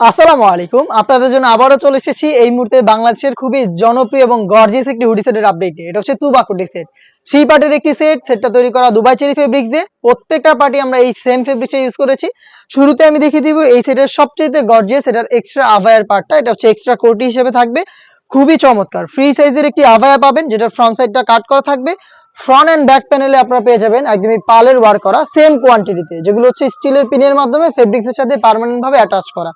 আসসালামু আলাইকুম। আপনাদের জন্য আবারও চলে এসেছি। এই মুহূর্তে বাংলাদেশের খুবই জনপ্রিয় এবং গর্জিয়াস একটি হুডি সেটের আপডেট এটা হচ্ছে তুবাকুটি সেট থ্রি পার্টের একটি সেট সেটটা তৈরি করা দুবাই চেরি ফেব্রিক্স দিয়ে। প্রত্যেকটা পার্টি আমরা এই সেম ফেব্রিক্স ইউজ করেছি। শুরুতে আমি দেখিয়ে দিব এই সেটের সবচেয়ে গর্জিয়াস এটার এক্সট্রা আভায়ার পার্টটা এটা হচ্ছে এক্সট্রা কোটি হিসেবে থাকবে। খুবই চমৎকার। ফ্রি সাইজের একটি আভায়া পাবেন যেটা ফ্রন্ট সাইডটা কাট করা থাকবে। ফ্রন্ট এন্ড ব্যাক প্যানেলে আপনারা পেয়ে যাবেন একদমই পালের ওয়ার্ক করা সেম কোয়ান্টিটিতে যেগুলো হচ্ছে স্টিলের পিনের মাধ্যমে ফেব্রিক্সের সাথে পার্মানেন্ট ভাবে অ্যাটাচ করা।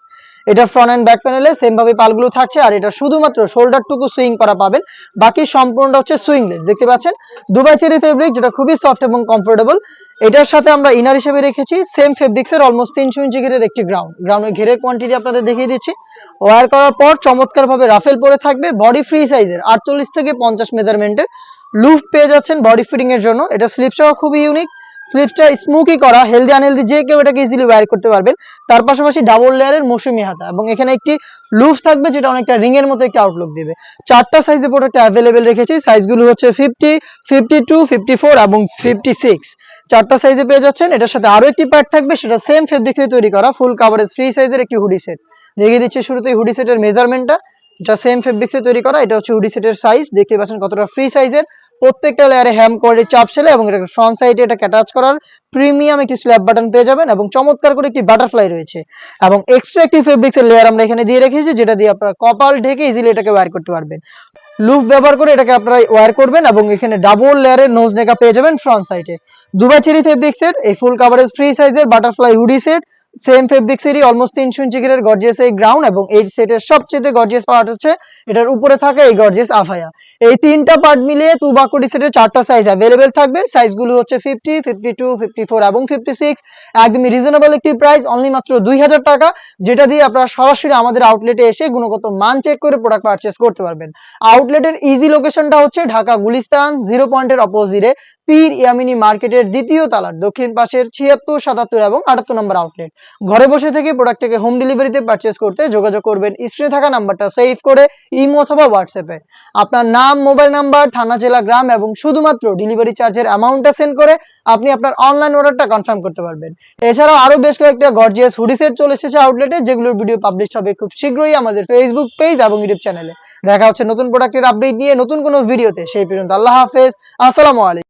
এটা ফ্রন্ট এন্ড ব্যাক প্যানেলে সেম ভাবে পালগুলো থাকছে, আর এটা শুধুমাত্র শোল্ডার টুকু সুইং করা পাবেন। বাকি সম্পূর্ণটা হচ্ছে সুইংলেস দেখতে পাচ্ছেন? দুবাই চেরি ফেব্রিক যেটা খুবই সফট এবং কমফোর্টেবল এটার সাথে আমরা ইনার হিসেবে রেখেছি সেম ফেব্রিক্সের অলমোস্ট তিনশো ইঞ্চি ঘেরের একটি গ্রাউন্ড গ্রাউন্ডের ঘেরের কোয়ান্টিটি আপনাদের দেখিয়ে দিচ্ছি। ওয়ার করার পর চমৎকার ভাবে রাফেল পরে থাকবে বডি ফ্রি সাইজের আটচল্লিশ থেকে পঞ্চাশ মেজারমেন্টের লুফ পেয়ে যাচ্ছেন বডি ফিটিং এর জন্য। এটা স্লিপসটাও খুবই ইউনিক স্লিপসটা স্মুকি করা হেলদি আনহেলদি যে কেউ এটাকে ইজিলি ওয়্যার করতে পারবেন। তার পাশাপাশি ডাবল লেয়ারের মৌসুমি হাতা এবং এখানে একটি লুফ থাকবে যেটা অনেকটা রিং এর মতো একটা আউটলুক দিবে। চারটা সাইজে প্রোডাক্ট অ্যাভেলেবেল রেখেছি সাইজগুলো হচ্ছে fifty fifty two fifty four এবং ফিফটি সিক্স চারটা সাইজে পেয়ে যাচ্ছেন, এটার সাথে আরও একটি পার্ট থাকবে, সেটা সেম ফেব্রিক দিয়ে তৈরি করা ফুল কাভারেজ ফ্রি সাইজের একটি হুডি সেট দেখিয়ে দিচ্ছি শুরুতে হুডি সেটের মেজারমেন্টটা এটা সেম ফেব্রিক্সে তৈরি করা, এটা হচ্ছে হুডি সেটের সাইজ দেখতে পাচ্ছেন কতটা ফ্রি সাইজের প্রত্যেকটা লেয়ারে হ্যাম করে চাপ সেলে এবং এটা ফ্রন্ট সাইডে এটা অ্যাটাচ করার প্রিমিয়াম একটি স্ল্যাব বাটন পেয়ে যাবেন এবং চমৎকার করে একটি বাটারফ্লাই রয়েছে। এবং এক্সট্রা একটি ফেব্রিক্স এর লেয়ার আমরা এখানে দিয়ে রেখেছি, যেটা দিয়ে আপনারা কপাল ঢেকে ইজিলি এটাকে ওয়্যার করতে পারবেন। লুপ ব্যবহার করে এটাকে আপনারা ওয়্যার করবেন এবং এখানে ডাবল লেয়ারের নোজ নেকা পেয়ে যাবেন ফ্রন্ট সাইডে দুবাই চেরি ফেব্রিক্স এর, এই ফুল কাভারেজ ফ্রি সাইজের বাটারফ্লাই হুডি সেট সেম ফেব্রিক্সেরই অলমোস্ট তিনশো ইঞ্চি ঘেরের গর্জিয়াস এই গ্রাউন্ড এবং এই সেটের সবচেয়ে গর্জিয়াস পার্ট হচ্ছে, এটার উপরে থাকে এই গর্জিয়াস আফায়া এই তিনটা পার্ট মিলিয়ে টু বাকুডি সেটের চারটা সাইজ অ্যাভেলেবেল থাকবে। সাইজগুলো হচ্ছে fifty fifty two fifty four এবং ফিফটি সিক্স একদমই রিজনেবল একটি প্রাইস অনলি মাত্র দুই হাজার টাকা, যেটা দিয়ে আপনারা সরাসরি আমাদের আউটলেটে এসে গুণগত মান চেক করে প্রোডাক্ট পারচেস করতে পারবেন। আউটলেটের ইজি লোকেশনটা হচ্ছে ঢাকা গুলিস্তান জিরো পয়েন্টের অপোজিটে পীর ইয়ামিনী মার্কেটের দ্বিতীয় তালার দক্ষিণ পাশের ছিয়াত্তর, সাতাত্তর এবং আটাত্তর নম্বর আউটলেট ঘরে বসে থেকে প্রোডাক্টটাকে হোম ডেলিভারিতে পারচেস করতে যোগাযোগ করবেন। স্ক্রিনে থাকা নাম্বারটা সেভ করে ইমো অথবা হোয়াটসঅ্যাপে আপনার নাম মোবাইল নাম্বার থানা, জেলা, গ্রাম এবং শুধুমাত্র ডেলিভারি চার্জের অ্যামাউন্টটা সেন্ড করে আপনি আপনার অনলাইন অর্ডারটা কনফার্ম করতে পারবেন। এছাড়াও আরও বেশ কয়েকটা গর্জিয়াস হুডি সেট চলে এসেছে আউটলেটে যেগুলোর ভিডিও পাবলিশ হবে খুব শীঘ্রই আমাদের ফেসবুক পেজ এবং ইউটিউব চ্যানেলে দেখা হচ্ছে নতুন প্রোডাক্টের আপডেট নিয়ে নতুন কোনো ভিডিওতে সেই পর্যন্ত আল্লাহ হাফেজ। আসসালামু আলাইকুম।